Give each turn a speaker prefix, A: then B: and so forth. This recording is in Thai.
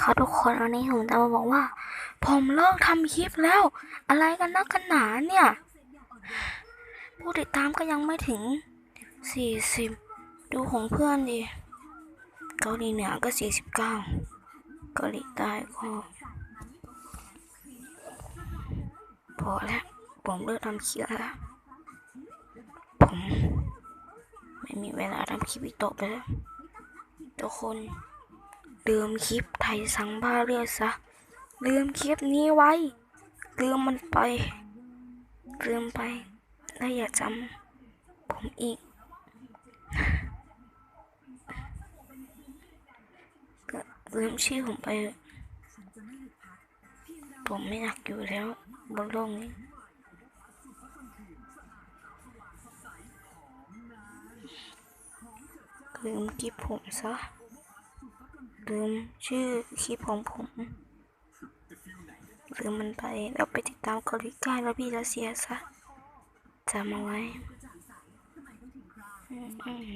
A: เขาทุกคนวันนี้ผมจะมาบอกว่า ผมเลิกทำคลิปแล้ว อะไรกันนักกันหนาเนี่ย ผู้ติดตามก็ยังไม่ถึงสี่สิบดูของเพื่อนดิเกาหลีเหนือก็สี่สิบเก้าเกาหลีใต้ก็พอแล้วผมเลิกทำคลิปแล้ว ผมไม่มีเวลาทำคลิปอีกต่อไปแล้วทุกคน ลืมคลิปไทยสังบ้าเรือซะ ลืมคลิปนี้ไว้ ลืมมันไป ลืมไปและอย่าจำผมอีกก็ลืมชื่อผมไป ผมไม่อยากอยู่แล้วบนโลกนี้ลืมคลิปผมซะ ลืมชื่อคลิปของผมลืมมันไปเราไปติดตามเกาหลีใต้แล้วพี่รัสเซียซะจำเอาไว้อืม